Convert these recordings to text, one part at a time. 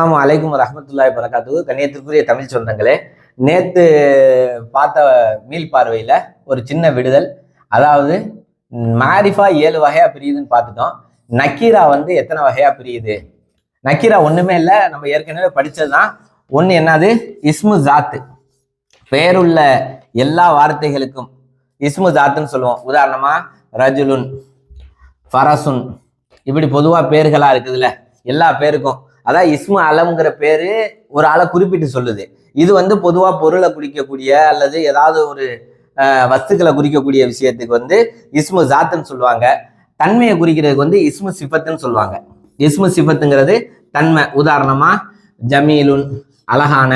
அஸ்ஸலாமு அலைக்கும் ரஹமத்துல்லாய் பரகாத்து கண்ணியத்திற்குரிய தமிழ் சொந்தங்களே நேற்று பார்த்த மீள் பார்வையில் ஒரு சின்ன விடுதல். அதாவது மாரிஃபா ஏழு வகையாக பிரியுதுன்னு பார்த்துட்டோம். நக்கீரா வந்து எத்தனை வகையாக பிரியுது? நக்கீரா ஒன்றுமே இல்லை நம்ம ஏற்கனவே படித்தது தான் ஒன்று என்னது? இஸ்மு ஜாத்து. பெயருள்ள எல்லா வார்த்தைகளுக்கும் இஸ்மு ஜாத்துன்னு சொல்லுவோம். உதாரணமாக ரஜுலுன் ஃபரசுன் இப்படி பொதுவாக பேர்களாக இருக்குதுல்ல எல்லா பேருக்கும். அதான் இஸ்மு அலம்ங்கிற பேரு ஒரு ஆளை குறிப்பிட்டு சொல்லுது. இது வந்து பொதுவா பொருளை குறிக்கக்கூடிய அல்லது ஏதாவது ஒரு வஸ்துக்களை குறிக்கக்கூடிய விஷயத்துக்கு வந்து இஸ்மு ஜாத்துன்னு சொல்லுவாங்க. தன்மையை குறிக்கிறதுக்கு வந்து இஸ்மு சிஃபத்துன்னு சொல்லுவாங்க. இஸ்மு சிஃபத்துங்கிறது தன்மை. உதாரணமா ஜமீலுன் அழகான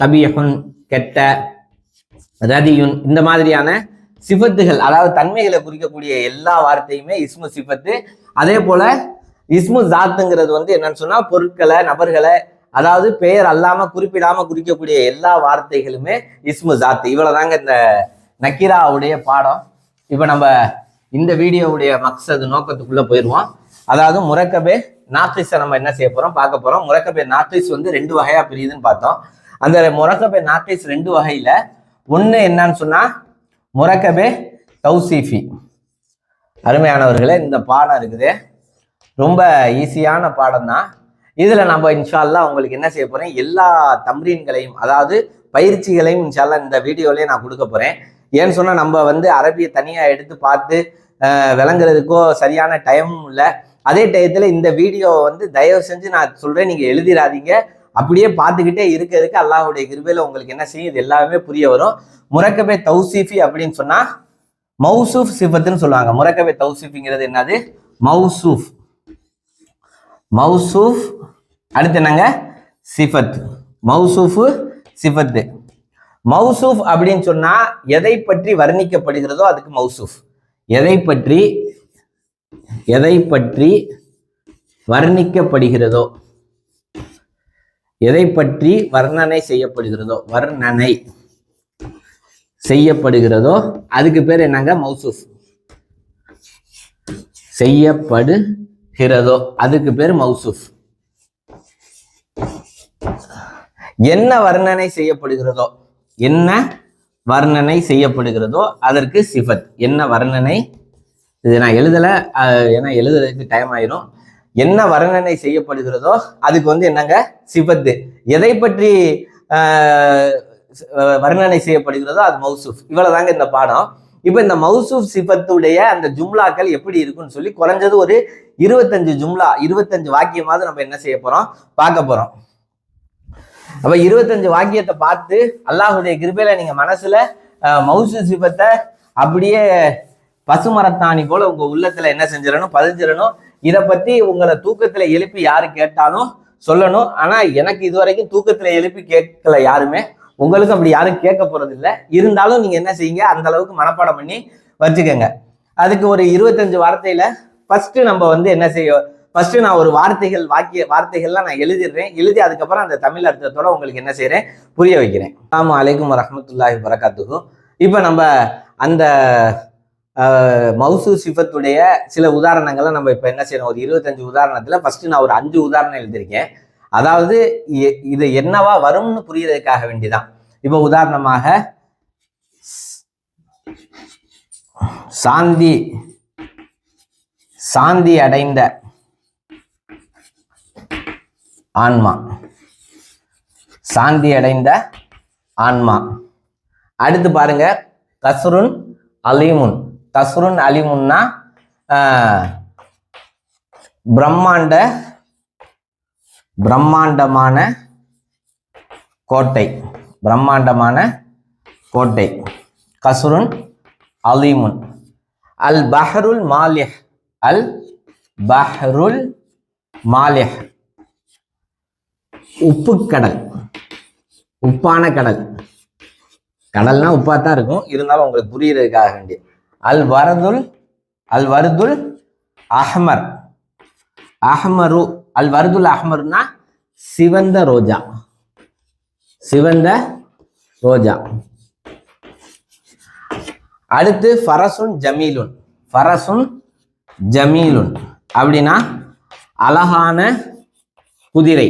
தபியகுன் கெட்ட ரதியுன் இந்த மாதிரியான சிஃபத்துகள் அதாவது தன்மைகளை குறிக்கக்கூடிய எல்லா வார்த்தையுமே இஸ்மு சிஃபத்து. அதே போல இஸ்மு ஜாத்துங்கிறது வந்து என்னன்னு சொன்னா பொருட்களை நபர்களை அதாவது பெயர் அல்லாம குறிப்பிடாம குறிக்கக்கூடிய எல்லா வார்த்தைகளுமே இஸ்மு ஜாத்து. இவ்வளவுதாங்க இந்த நக்கீராவுடைய பாடம். இப்ப நம்ம இந்த வீடியோவுடைய மக்சது நோக்கத்துக்குள்ள போயிடுவோம் அதாவது முரக்கபே நாக்கிஸை நம்ம என்ன செய்ய போறோம்? பார்க்க போறோம். முரக்கபே நாத்திஸ் வந்து ரெண்டு வகையா பிரியுதுன்னு பார்த்தோம். அந்த முரக்கபே நாத்திஸ் ரெண்டு வகையில ஒண்ணு என்னன்னு சொன்னா முரக்கபே தௌசீஃபி. அருமையானவர்களே இந்த பாடம் இருக்குது. ரொம்ப ஈஸியான பாடம் தான் இதில் நம்ம இன்ஷால்லா உங்களுக்கு என்ன செய்ய போகிறேன் எல்லா தம்ரீன்களையும் அதாவது பயிற்சிகளையும் இன்ஷால்லா இந்த வீடியோலேயே நான் கொடுக்க போகிறேன் ஏன்னு சொன்னால் நம்ம வந்து அரபியை தனியாக எடுத்து பார்த்து விளங்குறதுக்கோ சரியான டைமும் இல்லை. அதே டயத்தில் இந்த வீடியோவை வந்து தயவு செஞ்சு நான் சொல்கிறேன் நீங்கள் எழுதிடாதீங்க. அப்படியே பார்த்துக்கிட்டே இருக்க இருக்க கிருபையில் உங்களுக்கு என்ன செய்யும்? இது எல்லாமே புரிய வரும். முரக்கபே தௌசீஃபி அப்படின்னு சொன்னால் மௌசூஃப் சிஃபத்துன்னு சொல்லுவாங்க. முரக்கபே தௌசீஃபிங்கிறது என்னது? மௌசூஃப். மௌசூஃப் அடுத்து என்னங்க? சிஃபத். மௌசூஃபு சிஃபத்து. மௌசூஃப் அப்படின்னு சொன்னா எதை பற்றி வர்ணிக்கப்படுகிறதோ அதுக்கு மௌசூஃப். எதை பற்றி எதை பற்றி வர்ணிக்கப்படுகிறதோ எதை பற்றி வர்ணனை செய்யப்படுகிறதோ வர்ணனை செய்யப்படுகிறதோ அதுக்கு பேர் என்னங்க? மௌசூஃப். ஹிரதோ. அதுக்கு பேர் மௌசூஃப். என்ன வர்ணனை செய்யப்படுகிறதோ என்ன வர்ணனை செய்யப்படுகிறதோ அதற்கு சிஃபத். என்ன வர்ணனை? இது நான் எழுதலை ஏன்னா எழுதுறதுக்கு டைம் ஆயிரும். என்ன வர்ணனை செய்யப்படுகிறதோ அதுக்கு வந்து என்னங்க? சிபத்து எதை பற்றி வர்ணனை செய்யப்படுகிறதோ அது மௌசூஃப். இவ்வளவுதாங்க இந்த பாடம். இப்போ இந்த மௌசூஃப் சிபத்துடைய அந்த ஜும்லாக்கள் எப்படி இருக்குன்னு சொல்லி குறைஞ்சது ஒரு இருபத்தஞ்சு ஜும்லா இருபத்தஞ்சு வாக்கியமாவது நம்ம என்ன செய்ய போறோம்? பார்க்க போறோம். அப்ப இருபத்தஞ்சு வாக்கியத்தை பார்த்து அல்லாஹுடைய கிருபையில நீங்க மனசுல அஹ், மௌசு சிபத்தை அப்படியே பசுமரத்தாணி போல உங்க உள்ளத்துல என்ன செஞ்சிடணும்? பதிஞ்சிடணும். இதை பத்தி உங்களை தூக்கத்துல எழுப்பி யாரு கேட்டாலும் சொல்லணும். ஆனா எனக்கு இது வரைக்கும் தூக்கத்துல எழுப்பி கேட்கல யாருமே. உங்களுக்கு அப்படி யாரும் கேட்க போறது இல்லை இருந்தாலும் நீங்க என்ன செய்யுங்க அந்த அளவுக்கு மனப்பாடம் பண்ணி வச்சுக்கோங்க. அதுக்கு ஒரு இருபத்தஞ்சு வார்த்தையில ஃபர்ஸ்ட் நம்ம வந்து என்ன செய்ய ஃபர்ஸ்ட் நான் ஒரு வார்த்தைகள் வாக்கிய வார்த்தைகள்லாம் நான் எழுதிடுறேன். எழுதி அதுக்கப்புறம் அந்த தமிழ் அர்த்தத்தோட உங்களுக்கு என்ன செய்யறேன் புரிய வைக்கிறேன். ஆமா அலைக்கும் ரஹமத்துல்லாஹி வரகாத்துக்கும் இப்போ நம்ம அந்த அஹ், மௌசு சிஃபத்துடைய சில உதாரணங்களை நம்ம இப்போ என்ன செய்யணும் ஒரு இருபத்தஞ்சு உதாரணத்தில் ஃபஸ்ட்டு நான் ஒரு அஞ்சு உதாரணம் எழுதியிருக்கேன். அதாவது இது என்னவா வரும்னு புரியறதுக்காக வேண்டிதான். இப்போ உதாரணமாக சாந்தி சாந்தி அடைந்த ஆன்மா. சாந்தி அடைந்த ஆன்மா. அடுத்து பாருங்க கஸ்ருன் அலிமுன். கஸ்ருன் அலிமுன்னா ஆஹ், பிரம்மாண்ட பிரம்மாண்டமான கோட்டை. பிரம்மாண்டமான கோட்டை. கசுருன் அலிமுன். அல் பஹருல் மாலிஹ். அல் பஹருல் மாலிஹ். உப்பு கடல் உப்பான கடல். கடல்னா உப்பா தான் இருக்கும். இருந்தாலும் உங்களுக்கு புரியறதுக்காக வேண்டிய அல் வரதுல் அல் வருதுல் அஹ்மர். அஹ்மரு. அல் வருதுல் அஹ்மர்னா சிவந்த ரோஜா. சிவந்த ரோஜா. அடுத்து ஃபரசுன் ஜமீலுன். ஃபரசுன் ஜமீலுன். அப்படின்னா அழகான குதிரை.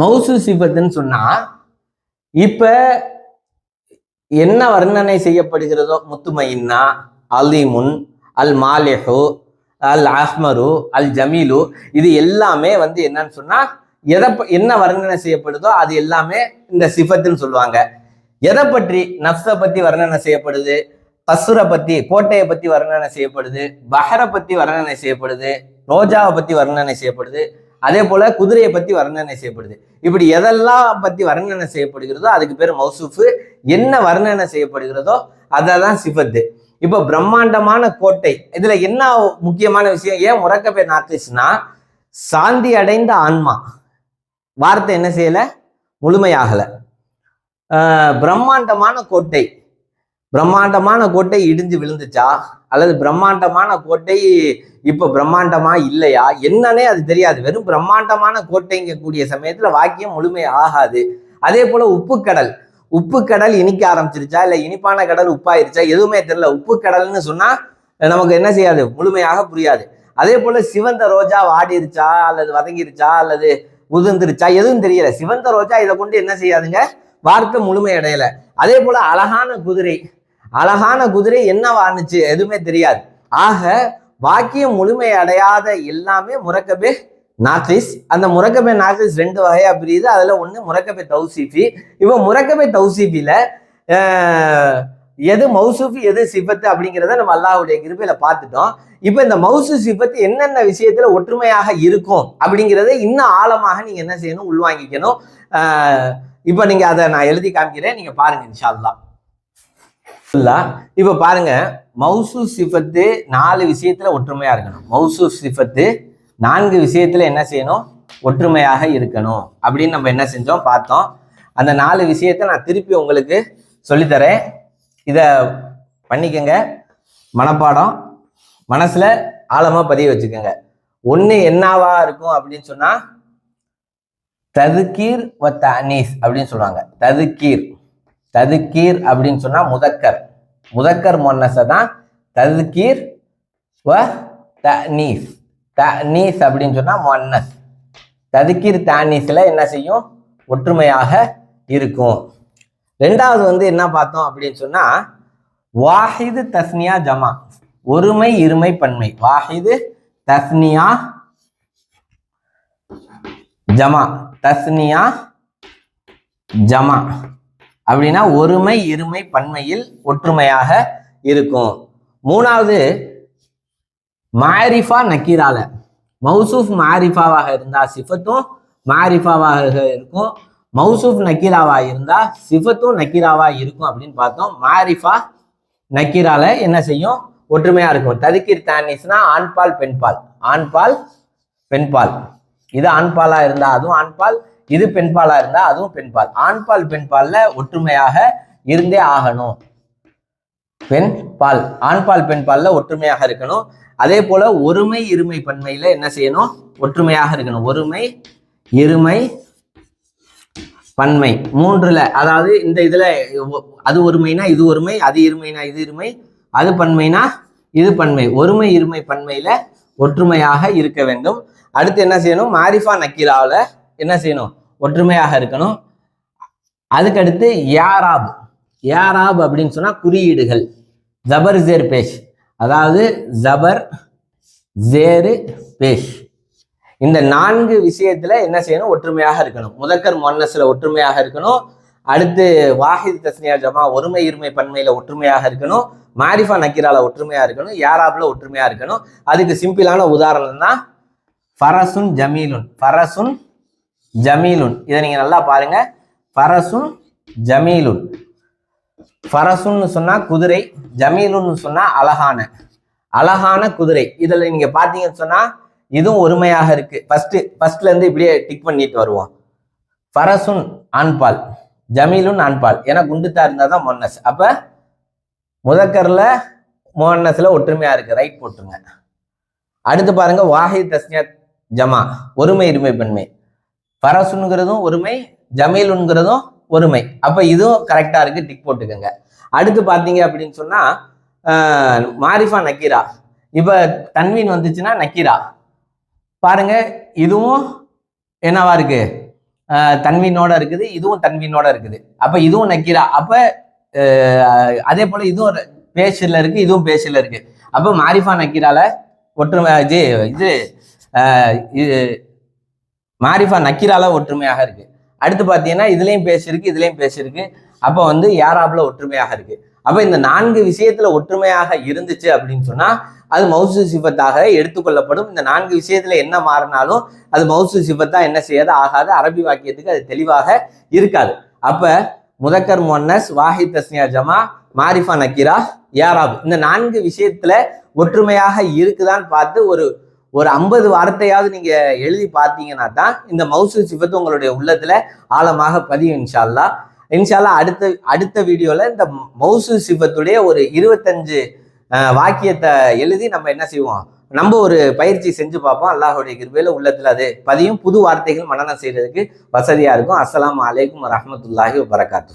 மௌசு சிபத்துன்னு சொன்னா இப்ப என்ன வர்ணனை செய்யப்படுகிறதோ முத்துமையின்னா அலிமுன் அல் மாலிஹு அல் அஹ்மரு அல் ஜமீலு இது எல்லாமே வந்து என்னன்னு சொன்னா எதை என்ன வர்ணனை செய்யப்படுதோ அது எல்லாமே இந்த சிஃபத்துன்னு சொல்லுவாங்க. எதை பற்றி? நஃப்ஸை பத்தி வர்ணனை செய்யப்படுது கசுரை பத்தி கோட்டையை பத்தி வர்ணனை செய்யப்படுது பஹரை பத்தி வர்ணனை செய்யப்படுது ரோஜாவை பத்தி வர்ணனை செய்யப்படுது அதே போல குதிரையை பத்தி வர்ணனை செய்யப்படுது. இப்படி எதெல்லாம் பத்தி வர்ணனை செய்யப்படுகிறதோ அதுக்கு பேர் மௌசூஃபு. என்ன வர்ணனை செய்யப்படுகிறதோ அததான் சிஃபத்து. இப்போ பிரம்மாண்டமான கோட்டை. இதுல என்ன முக்கியமான விஷயம்? ஏன் முறக்க பேர் நாத்துச்சுன்னா சாந்தி அடைந்த ஆன்மா. வார்த்தை என்ன செய்யல? முழுமையாகல. பிரம்மாண்டமான கோட்டை. பிரம்மாண்டமான கோட்டை இடிஞ்சு விழுந்துச்சா? அல்லது பிரம்மாண்டமான கோட்டை இப்ப பிரம்மாண்டமா இல்லையா? என்னன்னே அது தெரியாது. வெறும் பிரம்மாண்டமான கோட்டைங்கக்கூடிய சமயத்துல வாக்கியம் முழுமை ஆகாது அதே போல உப்புக்கடல். உப்பு கடல் இனிக்க ஆரம்பிச்சிருச்சா? இல்லை இனிப்பான கடல் உப்பாயிருச்சா? எதுவுமே தெரியல. உப்பு கடல்னு சொன்னா நமக்கு என்ன செய்யாது? முழுமையாக புரியாது. அதே போல சிவந்த ரோஜா வாடிருச்சா? அல்லது வதங்கிருச்சா? அல்லது உதிர்ந்துருச்சா? எதுவும் தெரியல. சிவந்த ரோஜா இதை கொண்டு என்ன செய்யாதுங்க? வார்த்தை முழுமை அடையல அதே போல அழகான குதிரை. அழகான குதிரை என்ன வாணுச்சு எதுவுமே தெரியாது. ஆக வாக்கியம் முழுமை அடையாத எல்லாமே முறக்கவே நாக்கிஸ் அந்த முரக்கபை நாக்கிஸ் ரெண்டு வகையா பிரியுது. அதுல ஒண்ணு முரக்கபை தௌசிஃபி. இப்போ முரக்கபை தௌசிஃபில எது மௌசூஃபி எது சிபத்து அப்படிங்கிறத நம்ம அல்லாஹ்வுடைய கிருபையில பார்த்துட்டோம். இப்போ இந்த மௌசு சிபத்து என்னென்ன விஷயத்துல ஒற்றுமையாக இருக்கும் அப்படிங்கிறத இன்னும் ஆழமாக நீங்க என்ன செய்யணும்? உள்வாங்கிக்கணும். ஆஹ், இப்போ நீங்க அதை நான் எழுதி காமிக்கிறேன். நீங்க பாருங்க இன்ஷால்லா அல்லாஹ் ஃபுல்லா இப்போ பாருங்க. மௌசு சிஃபத்து நாலு விஷயத்துல ஒற்றுமையா இருக்கணும். மௌசு சிஃபத்து நான்கு விஷயத்துல என்ன செய்யணும்? ஒற்றுமையாக இருக்கணும். அப்படின்னு நம்ம என்ன செஞ்சோம்? பார்த்தோம். அந்த நாலு விஷயத்த நான் திருப்பி உங்களுக்கு சொல்லித்தரேன். இதை பண்ணிக்கங்க. மனப்பாடம். மனசுல ஆழமாக பதிய வச்சுக்கோங்க. ஒன்று என்னவா இருக்கும் அப்படின்னு சொன்னால் ததுக்கீர் வ தனீஸ் அப்படின்னு சொல்லுவாங்க. ததுக்கீர். ததுக்கீர் அப்படின்னு சொன்னால் முதக்கர். முதக்கர் மொன்னஸை தான் ததுக்கீர் வ தனீஸ் தனீஸ் அப்படின்னு சொன்னா மொன்னஸ் ததுக்கீர் தானீஸ்ல என்ன செய்யும்? ஒற்றுமையாக இருக்கும். ரெண்டாவது வந்து என்ன பார்த்தோம் அப்படின்னு சொன்னா வாஹிது தஸ்னியா ஜமா. ஒருமை இருமை பன்மை. வாஹிது தஸ்னியா ஜமா. தஸ்னியா ஜமா. அப்படின்னா ஒருமை இருமை பன்மையில் ஒற்றுமையாக இருக்கும். மூணாவது மாரிஃபா நக்கீரால. மௌசூஃப் மாரிஃபாவாக இருந்தா சிஃபத்தும் மாரிஃபாவாக இருக்கும். மௌசூஃப் நக்கீராவா இருந்தா சிஃபத்தும் நக்கீராவா இருக்கும் அப்படின்னு பார்த்தோம். மாரிஃபா நக்கீரால என்ன செய்யும்? ஒற்றுமையா இருக்கும். ததுக்கீர் தானிஸ்னா ஆண்பால் பெண்பால். ஆண்பால் பெண்பால். இது ஆண்பாலா இருந்தா அதுவும் ஆண்பால் இது பெண்பாலா இருந்தா அதுவும் பெண்பால். ஆண்பால் பெண்பால்ல ஒற்றுமையாக இருந்தே ஆகணும். பெண் பால் ஆண்பால் பெண்பால்ல ஒற்றுமையாக இருக்கணும். அதே போல ஒருமை இருமை பன்மையில என்ன செய்யணும்? ஒற்றுமையாக இருக்கணும். ஒருமை இருமை பன்மை. மூன்றுல அதாவது இந்த இதுல அது ஒருமைனா இது ஒருமை அது இருமைனா இது இருமை அது பன்மைனா இது பன்மை. ஒருமை இருமை பன்மையில ஒற்றுமையாக இருக்க வேண்டும். அடுத்து என்ன செய்யணும்? மாரிஃபா நக்கீராவில் என்ன செய்யணும்? ஒற்றுமையாக இருக்கணும். அதுக்கடுத்து யாராப். யாராப் அப்படின்னு சொன்னா குறியீடுகள். ஜபர் ஜேர் பேஷ். அதாவது ஜபர் ஜேரு பேஷ். இந்த நான்கு விஷயத்துல என்ன செய்யணும்? ஒற்றுமையாக இருக்கணும். முதக்கர் மொன்னஸ்ல ஒற்றுமையாக இருக்கணும். அடுத்து வாஹித் தஸ்னியா ஜமா ஒருமை இருமை பன்மையில ஒற்றுமையாக இருக்கணும். மாரிஃபா நக்கீரால ஒற்றுமையா இருக்கணும். யாராப்ல ஒற்றுமையா இருக்கணும். அதுக்கு சிம்பிளான உதாரணம் தான் ஃபரசுன் ஜமீலுன். ஃபரசுன் ஜமீலுன். இதை நீங்க நல்லா பாருங்க. ஃபரசுன் ஜமீலுன். ஃபரசுன்னு சொன்னா குதிரை ஜமீலுன்னு சொன்னா அழகான. அழகான குதிரை. இதுல நீங்க பாத்தீங்கன்னு சொன்னா இதுவும் ஒருமையாக இருக்கு. ஃபர்ஸ்ட் ஃபர்ஸ்ட்ல இருந்து இப்படியே டிக் பண்ணிட்டு வருவோம். ஃபரசுன் ஆண்பால் ஜமீலுன் ஆண்பால். ஏன்னா குண்டுத்தா இருந்தா தான் மொன்னஸ். அப்ப முதக்கர்ல மோன்னஸில் ஒற்றுமையா இருக்கு. ரைட் போட்டுருங்க. அடுத்து பாருங்க வாஹித் தஸ்னியா ஜமா. ஒருமை இருமை பெண்மை. ஃபரசுங்கிறதும் ஒருமை ஜமீலுங்கிறதும் ஒருமை அப்போ இதுவும் கரெக்டாக இருக்குது டிக் போட்டுக்கோங்க. அடுத்து பார்த்தீங்க அப்படின்னு சொன்னால் மாரிஃபா நக்கீரா. இப்போ தன்வீன் வந்துச்சுன்னா நக்கீரா. பாருங்க இதுவும் என்னவா இருக்கு? தன்வீனோட இருக்குது இதுவும் தன்வீனோட இருக்குது. அப்போ இதுவும் நக்கீரா. அப்போ அதே போல் இதுவும் ஒரு பேஷில் இதுவும் பேஷில் இருக்குது அப்போ மாரிஃபா நக்கீரால ஒற்றுமை இது இது இது மாரிஃபா நக்கீரால ஒற்றுமையாக இருக்குது அடுத்து பார்த்தீங்கன்னா இதுலேயும் பேசியிருக்கு இதுலேயும் பேசியிருக்கு அப்போ வந்து யாராப்ல ஒற்றுமையாக இருக்கு? அப்போ இந்த நான்கு விஷயத்துல ஒற்றுமையாக இருந்துச்சு அப்படின்னு சொன்னா அது மௌசு சிபத்தாக எடுத்துக்கொள்ளப்படும். இந்த நான்கு விஷயத்துல என்ன மாறினாலும் அது மௌசு சிபத்தா என்ன செய்யாது ஆகாது. அரபி வாக்கியத்துக்கு அது தெளிவாக இருக்காது. அப்ப முதக்கர் முன்னஸ் வாஹித் தஸ்னியா ஜமா மாரிஃபா நக்கீரா யாராப் இந்த நான்கு விஷயத்துல ஒற்றுமையாக இருக்குதான்னு பார்த்து ஒரு ஒரு ஐம்பது வார்த்தையாவது நீங்க எழுதி பார்த்தீங்கன்னா தான் இந்த மௌசு சிவத்து உங்களுடைய உள்ளத்துல ஆழமாக பதியும் இன்ஷால்லா. இன்ஷால்லா அடுத்த அடுத்த வீடியோல இந்த மௌசு சிவத்துடைய ஒரு இருபத்தஞ்சு வாக்கியத்தை எழுதி நம்ம என்ன செய்வோம்? நம்ம ஒரு பயிற்சி செஞ்சு பார்ப்போம். அல்லாஹுடைய கிருபையில உள்ளத்துல அது பதியும். புது வார்த்தைகள் மனநம் செய்யறதுக்கு வசதியா இருக்கும். அஸ்லாம் அலைக்கும் வரஹ்மத்துல்லாஹி வரகாத்து